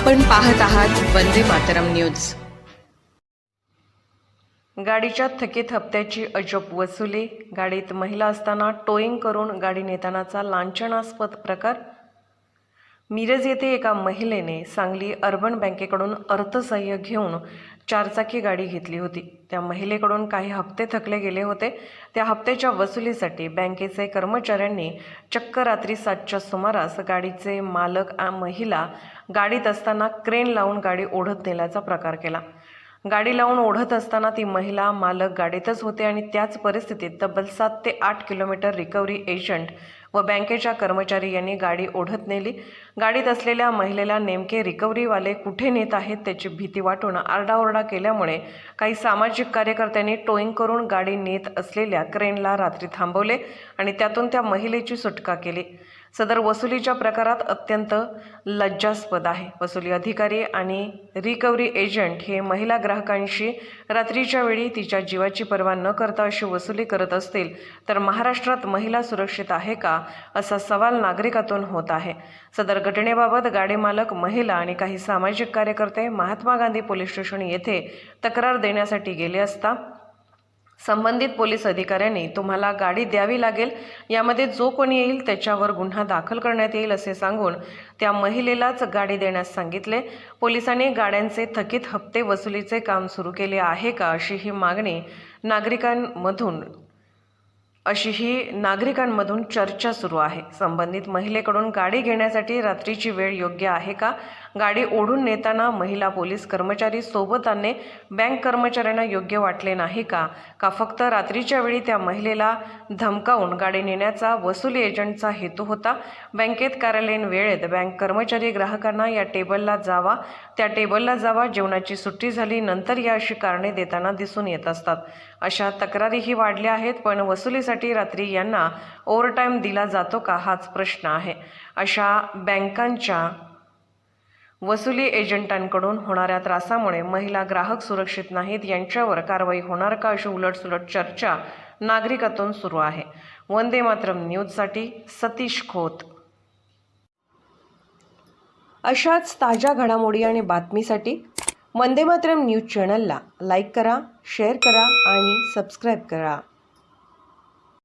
आपण पाहत आहात वंदे मातरम न्यूज. गाडीच्या थकीत हप्त्याची अजब वसुली गाडीत महिला असताना टोईंग करून गाडी नेतानाचा लांछनास्पद प्रकार मिरज येथे एका महिलेने सांगली अर्बन बँकेकडून अर्थसहाय्य घेऊन चारचाकी गाडी घेतली होती. त्या महिलेकडून काही हप्ते थकले गेले होते. त्या हप्त्याच्या वसुलीसाठी बँकेचे कर्मचाऱ्यांनी चक्क रात्री सातच्या सुमारास गाडीचे मालक आ महिला गाडीत असताना क्रेन लावून गाडी ओढत नेल्याचा प्रकार केला. गाडी लावून ओढत असताना ती महिला मालक गाडीतच होते आणि त्याच परिस्थितीत तब्बल सात ते आठ किलोमीटर रिकव्हरी एजंट व बँकेच्या कर्मचारी यांनी गाडी ओढत नेली. गाडीत असलेल्या महिलेला नेमके रिकव्हरीवाले कुठे नेत आहेत त्याची भीती वाटून आरडाओरडा केल्यामुळे काही सामाजिक कार्यकर्त्यांनी टोईंग करून गाडी नेत असलेल्या क्रेनला रात्री थांबवले आणि त्यातून त्या महिलेची सुटका केली. सदर वसुलीच्या प्रकारात अत्यंत लज्जास्पद आहे. वसुली अधिकारी आणि रिकव्हरी एजंट हे महिला ग्राहकांशी रात्रीच्या वेळी तिच्या जीवाची पर्वा न करता अशी वसुली करत असतील तर महाराष्ट्रात महिला सुरक्षित आहे का असा सवाल नागरिकातून होत आहे. सदर घटनेबाबत गाडी मालक महिला आणि काही सामाजिक कार्यकर्ते महात्मा गांधी पोलीस स्टेशन येथे तक्रार देण्यासाठी गेले असता संबंधित पोलीस अधिकाऱ्यांनी तुम्हाला गाडी द्यावी लागेल. यामध्ये जो कोणी येईल त्याच्यावर गुन्हा दाखल करण्यात येईल असे सांगून त्या महिलेलाच गाडी देण्यास सांगितले. पोलिसांनी गाड्यांचे थकीत हप्ते वसुलीचे काम सुरू केले आहे का अशी ही मागणी नागरिकांमधून अशी ही नागरिकांमधून चर्चा सुरू आहे. संबंधित महिलेकडून गाडी घेण्यासाठी रात्रीची वेळ योग्य आहे का? गाडी ओढून नेताना महिला पोलीस कर्मचारी सोबत आणणे बँक कर्मचाऱ्यांना योग्य वाटले नाही का? का फक्त रात्रीच्या वेळी त्या महिलेला धमकावून गाडी नेण्याचा वसुली एजंटचा हेतू होता? बँकेत कार्यालयीन वेळेत बँक कर्मचारी ग्राहकांना या टेबलला जावा त्या टेबलला जावा जेवणाची सुट्टी झाली नंतर या अशी कारणे देताना दिसून येत असतात. अशा तक्रारीही वाढल्या आहेत पण वसुलीसाठी रात्री यांना ओव्हरटाईम दिला जातो का हाच प्रश्न आहे. अशा बँकांच्या वसुली एजंटांकडून होणाऱ्या त्रासामुळे महिला ग्राहक सुरक्षित नाहीत यांच्यावर कारवाई होणार का अशी उलटसुलट चर्चा नागरिकातून सुरू आहे. वंदे मातरम न्यूजसाठी सतीश खोत. अशाच ताज्या घडामोडी आणि बातमीसाठी वंदे मातरम न्यूज चॅनलला लाईक करा शेअर करा आणि सबस्क्राईब करा.